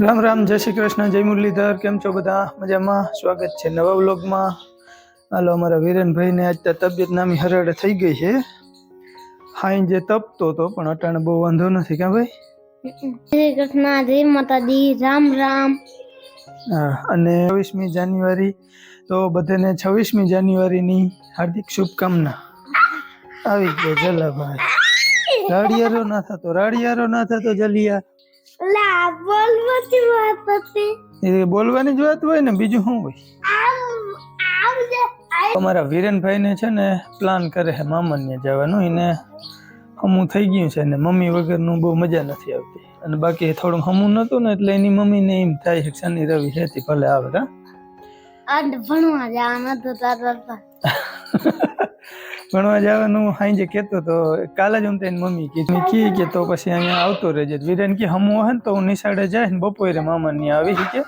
રામ રામ જય શ્રી કૃષ્ણ જય મુરલીધર કેમ છો બધા? મજામાં? સ્વાગત છે નવા વ્લોગમાં. હાલો અમારા વિરેનભાઈને આજ તો તબિયત નામી હરડ થઈ ગઈ છે. હાઈ જે તપતો હતો પણ અટાણે બહુ વાંધો નથી ક્યાં ભાઈ? શ્રી કૃષ્ણ જય માતાજી રામ રામ. અને છવ્વીસમી જાન્યુઆરી તો બધાને છવ્વીસમી જાન્યુઆરીની હાર્દિક શુભકામના. આવી ગયો જલાભાઈ. રાડિયારો ના થતો રાડિયારો ના થતો જલિયા. એ બોલવાની જ વાત હોય ને બીજું શું હોય? અમારા આમ ને છે ને પ્લાન કરે છે મામાને જવાનું. એને હમું થઈ ગયું છે ને મમ્મી વગરનું બહુ મજા નથી આવતી. અને બાકી થોડું હમું નહોતું ને એટલે એની મમ્મીને એમ થાય છે શનિ રવિ હેતી ભલે આવે હા? ભણવા જવાનું હતું તારા ભણવા જવાનું હાઈ કહેતો તો કાલે જ હું તેની મમ્મી કીધું. મેં કી કે તો પછી અહીંયા આવતો રહેજે. વિરેન કે હમું હે ને તો હું નિશાળે જાય ને બપોરે મામા ની આવી કે.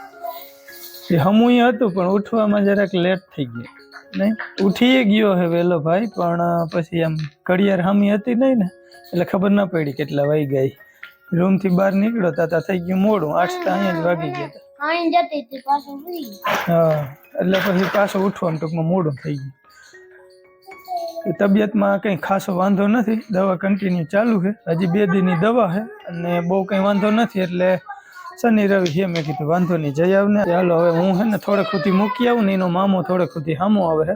એ હમું હતું પણ ઉઠવામાં જરાક લેટ થઈ ગયો નહીં? ઉઠીએ ગયો હે વહેલો ભાઈ પણ પછી આમ ઘડિયાળ હામી હતી નહીં ને એટલે ખબર ના પડી કેટલા વાગી ગઈ રૂમથી બહાર નીકળો તા થઈ ગયું મોડું. આઠ અહીંયા જ વાગી ગયા હતી. હા એટલે પછી પાછો ઉઠવાનું ટૂંકમાં મોડું થઈ ગયું. તબિયતમાં કંઈ ખાસો વાંધો નથી. દવા કન્ટિન્યુ ચાલુ છે. હજી બે દિનની દવા છે અને બહુ કંઈ વાંધો નથી એટલે શનિ રવિ છે. મેં કીધું વાંધો નહીં, જઈ આવને ચાલો હવે હું છે ને થોડેક સુધી મૂકી આવું ને એનો મામો થોડેક સુધી સામો આવે છે.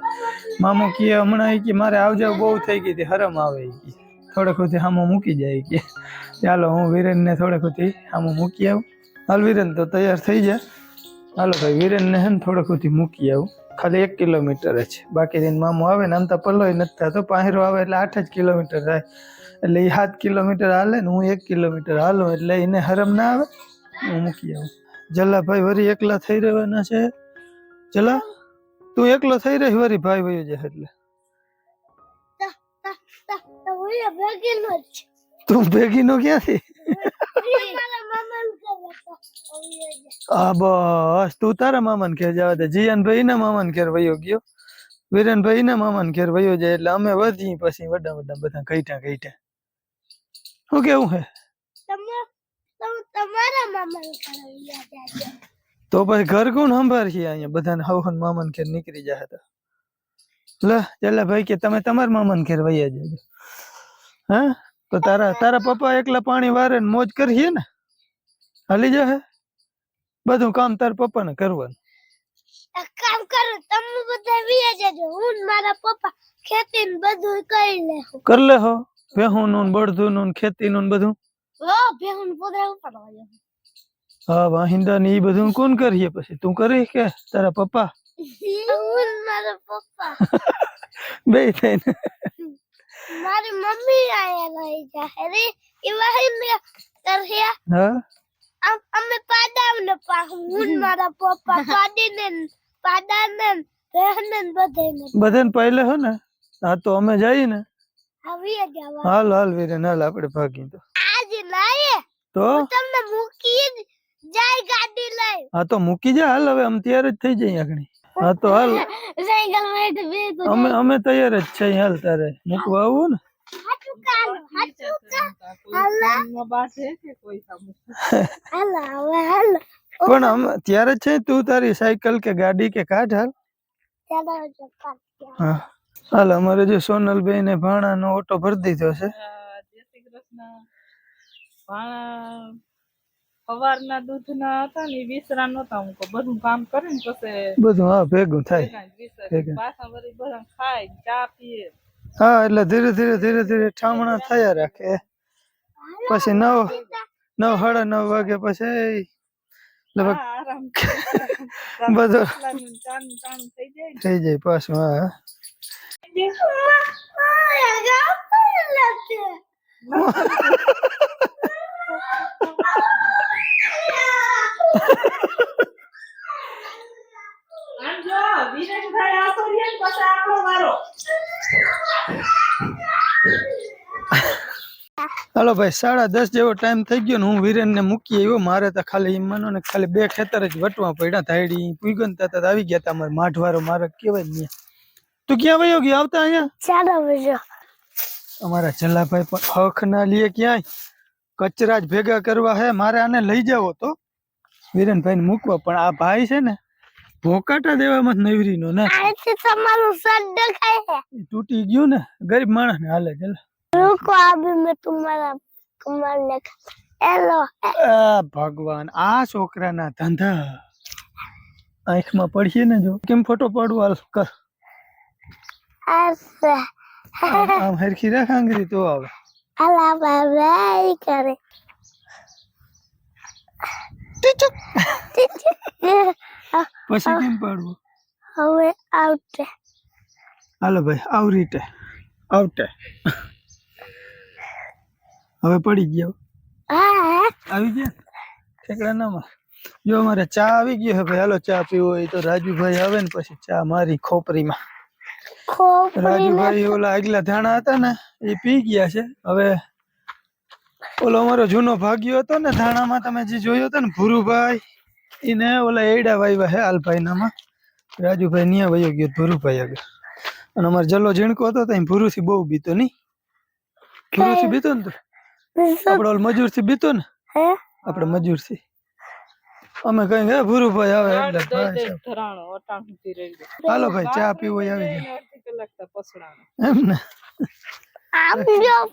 મામો કહે હમણાં એ કે મારે આવજાવ બહુ થઈ ગઈ હતી હરમ આવે એ કે. થોડેક સુધી સામો મૂકી જાય કે. ચાલો, હું વિરેનને થોડેક સુધી સામો મૂકી આવું. હાલ વિરેન તો તૈયાર થઈ જાય. હાલો ભાઈ, વિરેનને છે ને થોડેક સુધી મૂકી આવું. ખાલી એક કિલોમીટર જ બાકી દિન મામો આવે ને આમ તો પલ્લોય નથી થતો પાંહેરો આવે એટલે આઠ જ કિલોમીટર થાય એટલે એ સાત કિલોમીટર હાલે ને હું એક કિલોમીટર હાલું એટલે એને હરમ ના આવે હું મૂકી આવું જલા ભાઈ વરી એકલા થઈ રહેવાના છે જલા તું એકલો થઈ રહી વરી ભાઈ વયો જાય એટલે તું ભેગી ભેગીનો ક્યાંથી હા બસ તું તારા મામાને ઘેર જવા દે જીયાનભાઈ ના મામાને ઘેર વયો ગયો વિરેનભાઈ ના મામાને ઘેર વયો જાય એટલે અમે વધી પછી વડા વડા બધા કઈટા કઈટા શું કેવું હે તમે તમે તમારા મામાને કરાવી જાજો તો પછી ઘર કોણ સંભાળશે અહીંયા બધાને હવન મામાને ઘેર નીકળી જાય તો લે ચાલે ભાઈ કે તમે તમારા મામાને ઘેર વૈયા જજો હા તો તારા તારા પપ્પા એકલા પાણી વારે ને મોજ કરીએ ને હાલી જાહે બધું કામ તારા પપ્પાને કરવાનું. એક કામ કરો તમે બધા વિયા જજો. હું ને મારા પપ્પા ખેતી ને બધું કરી લેવું કર લે હો ભેહું નું ખેતી નું ખેતીનું ને બધું. ઓ ભેહું પોદરા ઉપાડવા જાવ હા વાહિંદા ને ઈ બધું કોણ કરીએ પછી? તું કરી કે તારા પપ્પા? હું ને મારા પપ્પા. બે થઈને. મારી મમ્મી આયા લઈ જાય રે. એ વાહિને કરે હા? આમ અમે પાડાવ ને પા હું મારા પપ્પા પાડીને પાડાને ને બહેને ને બધાને બધાને પહેલે હો ને? હા તો અમે જઈએ ને? હાલ હાલ વીરે હાલ આપણે ભાગી તો. આજે લાયે? તો? તમને મૂકી જાય ગાડી લઈ. હા તો મૂકી જા હાલ હવે આમ તૈયાર જ થઈ જઈએ આગળ. હા તો હાલ. અમે અમે તૈયાર જ છે હાલ તારે. મૂકવા આવું ને? પણ ત્યારે છે તું તારી સાયકલ કે ગાડી કે કાઢ હાલ. ચાલો જો કાલ હા. હાલ અમારે જે સોનલભાઈ ને ભાણાનો ઓટો ભરી દીધો છે. ભાણા સવારના દૂધના હતા ને વિસરા નતા હું બધું કામ કરે ને પછી બધું હા ભેગું થાય. પાછા વળી બધા ખાય ચા પીએ. હા એટલે ધીરે ધીરે ધીરે ધીરે ઠામણા થયા રાખે. પછી નવ નવ સાડા નવ વાગે પછી લગભગ બધું થઈ જાય. પાછું હા. જો વિરેનભાઈ આખો રહ્યા ને પછી આપણો વારો હાલો ભાઈ સાડા દસ જેવો ટાઈમ થઈ ગયો ને હું વિરેન ને મૂકી આવ્યો. મારે તો ખાલી માનો ને ખાલી બે ખેતર જ વટવા પડ્યા. થાયડી પૂગન તા આવી ગયા તા મારે માઠવારો મારે કેવાય ને તું ક્યાં વયો ગયો? આવતા અહીંયા? ચાલો વયો. અમારા જલાભાઈ પણ હખ ના લીએ ક્યાંય. કચરા જ ભેગા કરવા હે. મારે આને લઈ જાવો તો. વિરેનભાઈને મૂકવા. પણ આ ભાઈ છે ને ભોકાટા દેવામાં નવરીનો ને? તૂટી ગયું ને? ગરીબ માણસ ને હાલે ચાલે. રૂકો આબી મે તમારા કમર ને એલો આ ભગવાન આ છોકરાના ધંધા. આંખમાં પડશે ને જો. કેમ ફોટો પાડું? હાલ કર. આમ હરખી રાખ આંગરી તો આવે. હાલા બાબા કરે. ટીચર ટીચર પછી કેમ પાડવું? હવે આવતે. હાલો ભાઈ આવ રીતે આવતે. હવે પડી ગયો. આવી ગયા? ઠેકડાનામાં જો અમારે ચા આવી ગયો હવે ભાઈ હાલો ચા પીવો હોય તો રાજુભાઈ આવે ને પછી ચા મારી ખોપરીમાં. ખોપરી રાજુભાઈ ઓલા આગલા ધાણા હતા ને એ પી ગયા છે. હવે ઓલો અમારો જૂનો ભાગ્યો હતો ને ધાણામાં તમે જે જોયો હતો ને ભુરુભાઈ એને ઓલા એડા વાવ્યા હે હાલભાઈ રાજુભાઈ ન્યા વયો ગયો ભુરુભાઈ આગળ. અને અમારે જલ્લો ઝીણકો હતો તો ભુરુથી બહુ બીતો નહીં. ભુરુથી બીતો ને તું? આપણે ઓલ મજૂરથી બીતો ને? આપડે આપણે મજૂરથી. અમે કઈ હે ભુરુભાઈ આવે એટલે ગયો. હાલો ભાઈ ચા પીવો આવી જાય એમ ને? આમ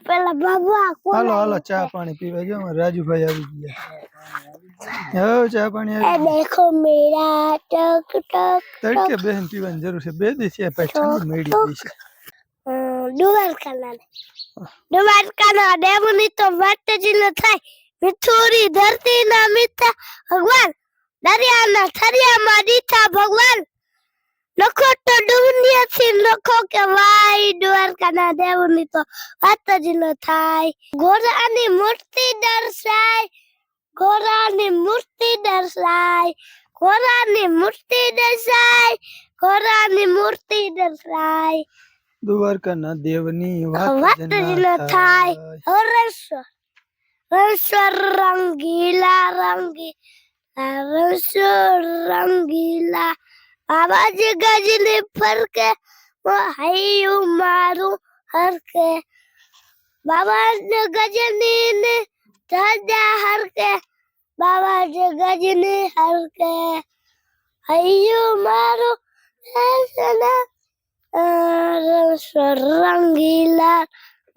પેલા બાબા હાલો હાલો ચા પાણી પીવા ગયો રાજુભાઈ આવી ગયા. હવે ચા પાણી આવી દેખો મેરા ટક ટક તડકે બેન પીવાની જરૂર છે. બે દિવસ થયા પછી ઠંડી મેળી ગઈ છે ડુવાલ કાના ડેમની તો વાત જ ન થાય. મિથુરી ધરતીના મિથા ભગવાન દરિયાના થરિયામાં દીઠા ભગવાન. લખો તો દુનિયાથી લખો કે વાય દ્વારકાના દેવની તો વાત જ ન થાય ઘોડાની મૂર્તિ દર્શાય ઘોડાની મૂર્તિ દર્શાય ઘોડાની મૂર્તિ દર્શાય ઘોડાની મૂર્તિ દર્શાય દ્વારકાના દેવની વાત જ ન થાય રસ રસ રંગીલા રંગીલા રસ રંગીલા બાબાજી ગજની ફરકે હૈયું મારું હરકે બાબા ગજની ને ધજા હરકે બાબા ગજની હરકે હૈયું મારું રંગીલા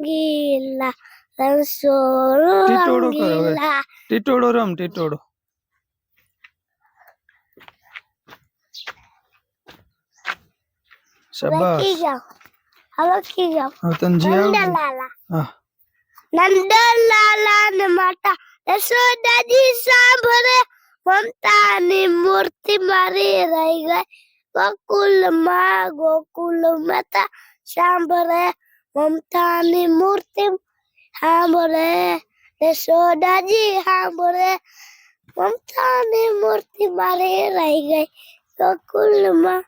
ગીલા. રંગીલા ટીટોડો રમ ટીટોડો શાબાશ હવે લખી જાઓ હવે તને જે નંદલાલા હા નંદલાલા ને માતા યશોદાજી સાંભળે મમતાની મૂર્તિ મારી રહી ગઈ ગોકુલમાં ગોકુલ માતા સાંભળે મમતાની મૂર્તિ સાંભળે યશોદાજી સાંભળે મમતાની મૂર્તિ મારી રહી ગઈ ગોકુલમાં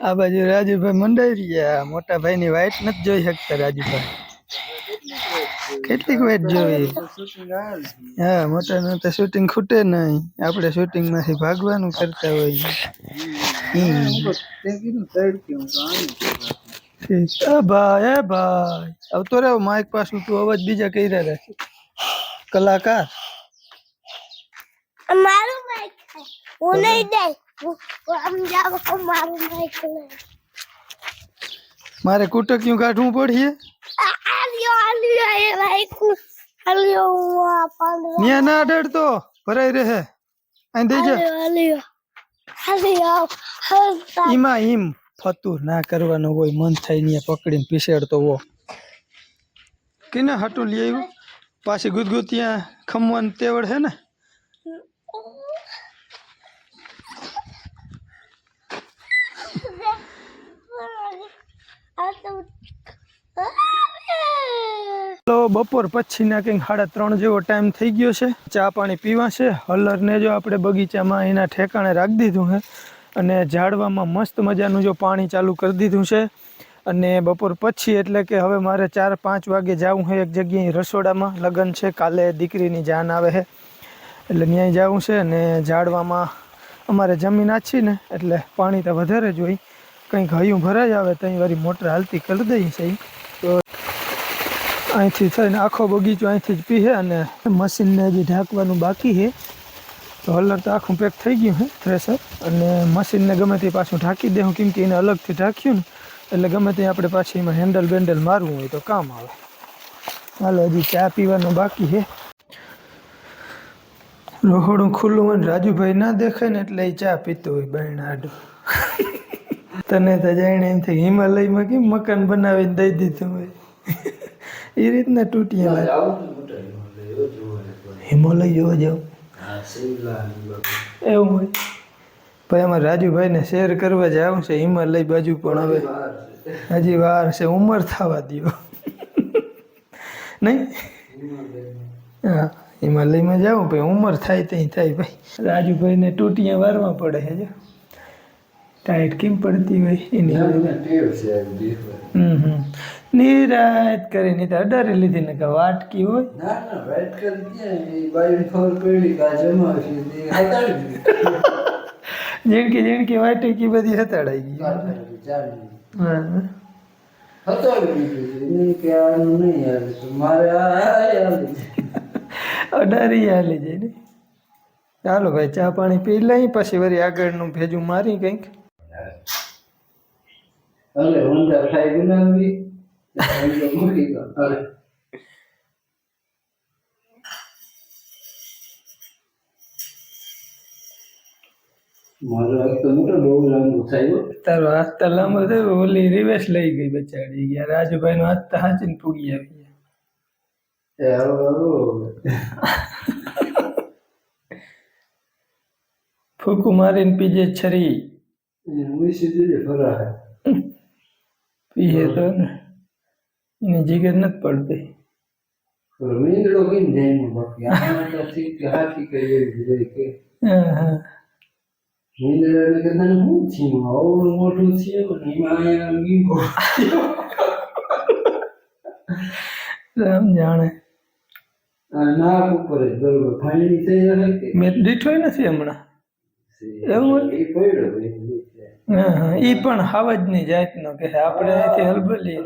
આ બાજુ રાજુભાઈ મંડાઈ રહ્યા. મોટા ભાઈ ની વાઈટ નથી જોઈ શકતા રાજુભાઈ. કેટલીક વાઈટ જોઈ? હા, મોટા નું તો શૂટિંગ ખૂટે નહીં. આપણે શૂટિંગમાંથી ભાગવાનું કરતા. એ ભાઈ ભાઈ. આવતો રહ્યો માઇક પાછું તું અવાજ બીજા કર્યા રાખે. કલાકાર. મારું માઇક હું નહીં મારું કુટકિયું કાઢવું પડીએ ના રહે. અહીં દઈ જા. ઈમાં ના કરવાનું હોય, મન થાય ને પકડીને પીસેડતો હો. કેને હાટું લઈ આવ્યું? પાછી ગુદગુતિયા ખમવાનું તેવડ હે ને આ તો તો બપોર પછીના કંઈક સાડા ત્રણ જેવો ટાઈમ થઈ ગયો છે. ચા પાણી પીવા છે હલરને જો આપણે બગીચામાં એના ઠેકાણે રાખી દીધું છે અને ઝાડવામાં મસ્ત મજાનું જો પાણી ચાલુ કરી દીધું છે. અને બપોર પછી એટલે કે હવે મારે ચાર પાંચ વાગે જવું છે એક જગ્યાએ રસોડામાં. લગ્ન છે, કાલે દીકરીની જાન આવે છે. એટલે ત્યાંય જવું છે અને ઝાડવામાં અમારે જમીન આછી ને એટલે પાણી તો વધારે જ હોય. કંઈક હયું ભરાઈ આવે ત્યાં વારી મોટર હાલતી કરી દઈએ છે અહીંથી થઈને આખો બગીચો અહીંથી જ પીએ અને મશીનને હજી ઢાંકવાનું બાકી છે. તો હલર તો આખું પેક થઈ ગયું છે થ્રેસર અને મશીનને ગમે તે પાછું ઢાંકી દેવું કેમ કે એને અલગથી ઢાંક્યું ને, એટલે ગમે તે આપણે પાછી એમાં હેન્ડલ બેન્ડલ મારવું હોય તો કામ આવે. હાલો, હજી ચા પીવાનું બાકી છે. રોહડું ખુલ્લું હોય રાજુભાઈ ના દેખાય ને એટલે એ ચા પીતો હોય બહેણ આડું તને તો જાણે એમ થાય, હિમાલયમાં કેમ મકાન બનાવીને દઈ દીધું હોય. એ રીતના તૂટીયા હિમાલય જોવા જાવ એવું હોય. ભાઈ અમારે રાજુભાઈને શેર કરવા જાવ છે હિમાલય બાજુ પણ હવે. હજી વાર છે ઉંમર થવા દો નહીં? હા હિમાલયમાં જાઉં ભાઈ ઉંમર થાય ત્યાં થાય ભાઈ. રાજુભાઈને ટૂટિયા વારવા પડે છે જો. ટાઈટ કેમ પડતી હોય એની હમ હમ. નિરાત કરીને તો અડારી લીધી ને કે વાટકી હોય. ઝીણકી ઝીણકી વાટકી બધી હતાડાઈ ગઈ. હા અડારી હાલી જાય ને. ચાલો ભાઈ ચા પાણી પી લઈ પછી વળી આગળનું ભેજું મારી કંઈક. અરે ઊંડા ફ્રાય બનાવી. મારો એક તો મોટો બહુ લાંબુ થયો તારો હાથ તો લાંબો થયો ઓલી રિવેશ લઈ ગઈ બચાડી ગયા. રાજુભાઈ નો હાથ તો હાચીને પૂગી આવી ફૂકું મારીને પીજે છરી. પીએ તો ને. એની જીગર નથી પડતી. મીંદડો કઈ જાય બાકી આમાં તો હાથી કઈ એવી રહી કે હા હા. મીંદડાને કદાચ આવડું મોટું છે ને એમાં મીંગો રામ જાણે. નાક ઉપર જ બરોબર. ફાઈનલી થઈ જશે મેં દીઠો નથી હમણાં. એવું એ પડ્યો હા હા એ પણ હાવજની જાતનો કે આપણે અહીંથી હલબલી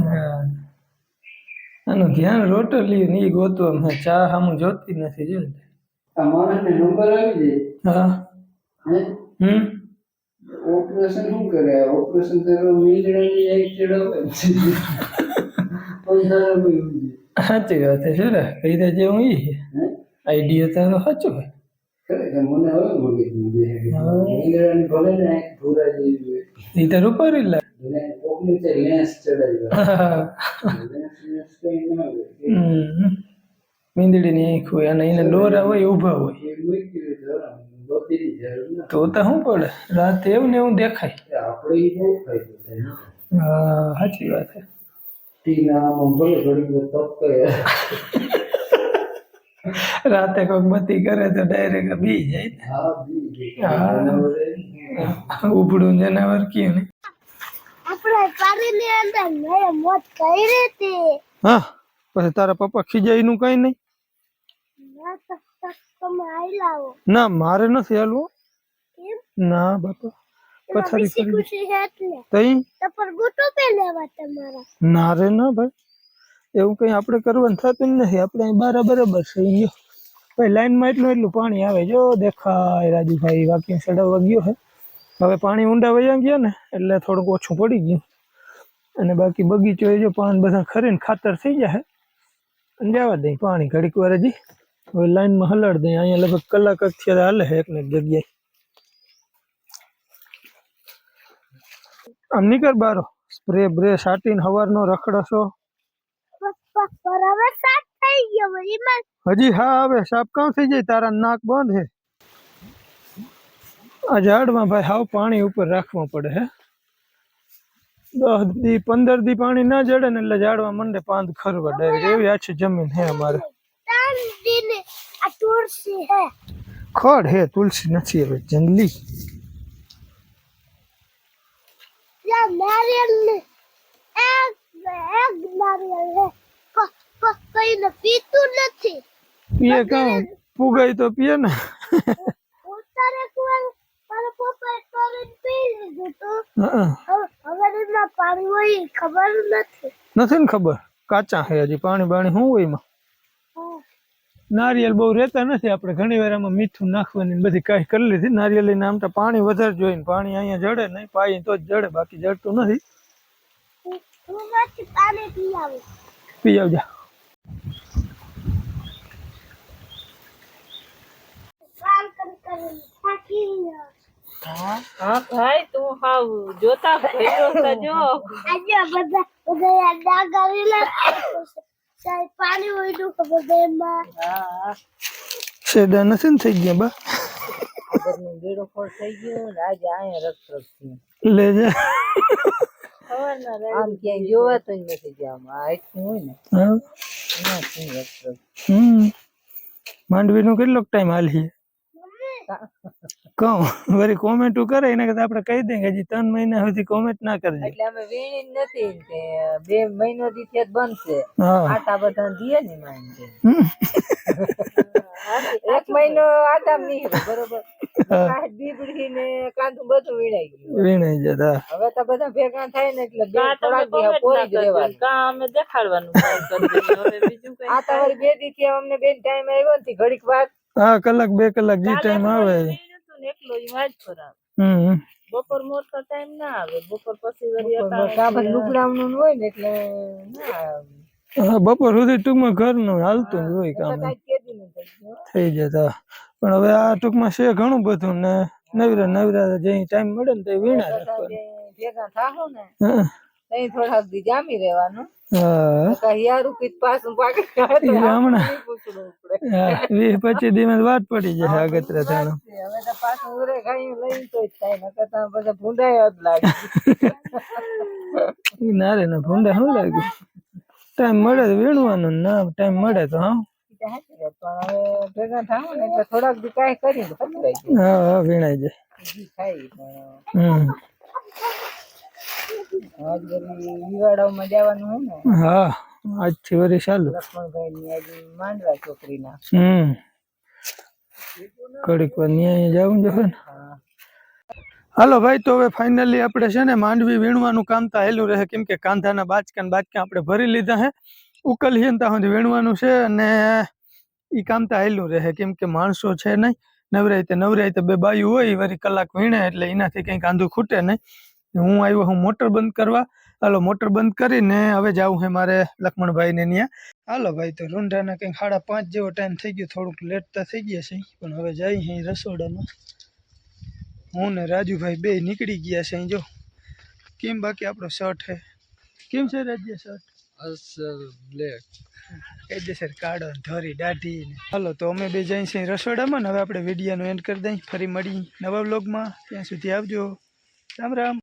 હા. આનું ધ્યાન રોટલી ને એ ગોતવા મેં ચા સામું જોતી નથી જો. માણસને નંબર આવી હા. જાય હે? હમ? ઓપરેશન શું કરે? ઓપરેશન કરવા મીંદડાની એક ચડાવે સાચી વાત છે શું રે. કહી દે જેવું ઈ આઈડિયો આઈડિયા તારો સાચો હોય. મગજ મીંદડાની એક હોય અને એને ડોરા હોય ઊભા હોય. તો તો શું પડે? રાતે એવું ને એવું દેખાય. હા સાચી વાત છે ટીના આમાં ભલે ઘડી વાર તપકે રાતે કોઈક બત્તી કરે તો ડાયરેક્ટ બી જાય હા. હા. જનાવરે કયું ને. આપણે પાણીની અંદર મેં મોત કરી હતી. હા પછી તારા પપ્પા ખીજાઈ નું કઈ નહીં? ના તો તો તમે આઈ લાવો ના મારે નથી હાલવું. ના બાપા. પથારી કરી ખુશી છે એટલે. તઈ? તો પર બૂટો પે લેવા તમારા. ના રે ના ભાઈ. એવું કઈ આપણે કરવાનું થતું નથી. આપણે અહીં બારા બરાબર છે. ગયો ભાઈ લાઈનમાં એટલું એટલું પાણી આવે. જો દેખાય રાજુભાઈ વાક્ય ચડાવવા ગયો છે. હવે પાણી ઊંડા વયા ગયા ને, એટલે થોડુંક ઓછું પડી ગયું. અને બાકી બગીચો એ જો પાન બધા ખરીને ખાતર થઈ જાય. અને જવા દઈ પાણી ઘડીક વાર હજી. હવે લાઈનમાં હલાડ દઈ અહીંયા લગભગ કલાક અત્યારે હાલે છે એકને એક જગ્યાએ. આમ નીકળ બારો. સ્પ્રે બ્રે, સાટીને, હવારનો રખડશો. પપ્પા પર હવે સાફ થઈ ગયો વળી માં હજી હા આવે સાપ કાં થઈ જાય તારા નાક બંધ હે આ ઝાડમાં ભાઈ હાવ પાણી ઉપર રાખવું પડે હે દસ દી પંદર દી પાણી ના જડે ને એટલે ઝાડમાં મંડે પાંદ ખરવા ડાયરેક્ટ એવી આછી જમીન હે અમારે તાન દીને આ તુલસી હે ખડ હે તુલસી નથી હવે જંગલી યા નારિયેલ ને એક એક નારિયેલ હે પ પ ને પીતું નથી. પીએ કાં પુગાય તો પીએ ને. ઉતારે કુવા મારા પપ્પા કરીને પી લીધું તો. હવે હવે એમાં પાણી હોય ખબર નથી. નથી ને ખબર? કાચા છે હજી પાણી બાણી શું હોય એમાં? નારિયેલ બહુ રહેતા નથી આપણે. ઘણી વાર આમાં મીઠું નાખવાની બધી કાંઈ કરી લીધી. નારિયેલીને આમ તો પાણી વધારે જોઈએ ને પાણી અહીંયા જડે નહીં પાઈ તો જ જડે બાકી જડતું નથી. પાણી પી આવું પી આવજા કામ કરી કરી થાકી ગયો. હા ભાઈ તું હાવ જોતા ભર્યો સજો જો. આજે બધા બધા યાર ડાગા રીલા સાહેબ પાણી ઉડ્યું કે બધા એમાં. હા. શેડા નથી ને થઈ ગયા બા? આગળનું બેડો ફોડ થઈ ગયો ને આજે અહીંયા રક્ષ રક્ષ લે જા. આમ ક્યાંય જોવાતું જ નથી કે આમ આ આખું હોય ને. હા. હમ. માંડવીનો કેટલોક ટાઈમ હાલીએ કહું વરી કોમેન્ટ કરે એને કરતા આપણે કહી દઈએ કે હજી ત્રણ મહિના સુધી કોમેન્ટ ના કરજે એટલે અમે વીણી નથી કે બે મહિનો થી છે બનશે. આટા બધા દીએ ને માન એક મહિનો આટા નીકળે બરોબર? ને કાંદું બધું વીણાઈ ગયું વીણાઈ જતા હવે તો બધા ભેગા થાય ને એટલે બે થોડાક દી પોરી જ રહેવાનું. અમે દેખાડવાનું બીજું કઈ આ તો બે દી થી અમને બેન ટાઈમ આવ્યો નથી ઘડીક વાર હા કલાક બે કલાક જે ટાઈમ આવે. એકલો હમ બપોર મોરતો ટાઈમ ના આવે. બપોર પછી વળી અટાણે કામ હોય ને એટલે હા બપોર સુધી ટૂંકમાં ઘરનું હાલતું જ હોય કામ. થઈ જતા. પણ હવે આ ટૂંકમાં છે ઘણું બધું ને નવીરા નવીરા જે ટાઈમ મળે ને તે વીણા બધા ભેગા થાહો ને હા. તઈ થોડાક દી જામી રહેવાનું. વીસ પચીસ દિવસ વાત પડી જશે આગતરા થાણું હવે તો પાછું ઉરે લઈને તો થાય ભૂંડાય જ લાગે. ના રે ના ભૂંડા શું લાગે? ટાઈમ મળે તો વીણવાનું ના ટાઈમ મળે તો હા. ઈ તો સાચી વાત. પણ હવે ભેગા થાવ ને થોડાક દી કાંઈ જાય. હા હા વીણાઈ જાય. ઈ જવાનું ને હા આજથી વરી ચાલુ. લક્ષ્મણભાઈ ની માંડવા છોકરીના. હમ. ઘડીક વાર ન્યાય જવું જોઈએ ને. હા. હાલો ભાઈ તો હવે ફાઇનલી આપણે છે ને માંડવી વીણવાનું કામ તો હેલું રહે કેમ કે કાંધાના બાચકા બાચકા આપણે ભરી લીધા હે. ત્યાં સુધી વીણવાનું છે અને એ કામ તો હેલું રહે કેમ કે માણસો છે નહીં. નવરાય તે નવરાય તે બે બાયું હોય વરી કલાક વીણે એટલે એનાથી કંઈ કાંધું ખૂટે નહીં. હું આવ્યો હું મોટર બંધ કરવા. હાલો મોટર બંધ કરીને હવે જાવું છે મારે લક્ષ્મણભાઈને ત્યાં હાલો ભાઈ તો રૂંઢાના કંઈક સાડા પાંચ જેવો ટાઈમ થઈ ગયો થોડુંક લેટ તો થઈ ગયા છે પણ હવે જઈ અહીં રસોડામાં. હું ને રાજુભાઈ બે નીકળી ગયા છે અહીં જો. કેમ બાકી આપણો શર્ટ હે? કેમ છે રાજ્ય શર્ટ કાયદેસર કાળો ને ધોરી દાઢી ને. હાલો તો અમે બે જઈ છીએ રસોડામાં ને હવે આપણે વિડીયોનો એન્ડ કરી દઈએ. ફરી મળી નવા વ્લોગમાં ત્યાં સુધી આવજો. રામ રામ.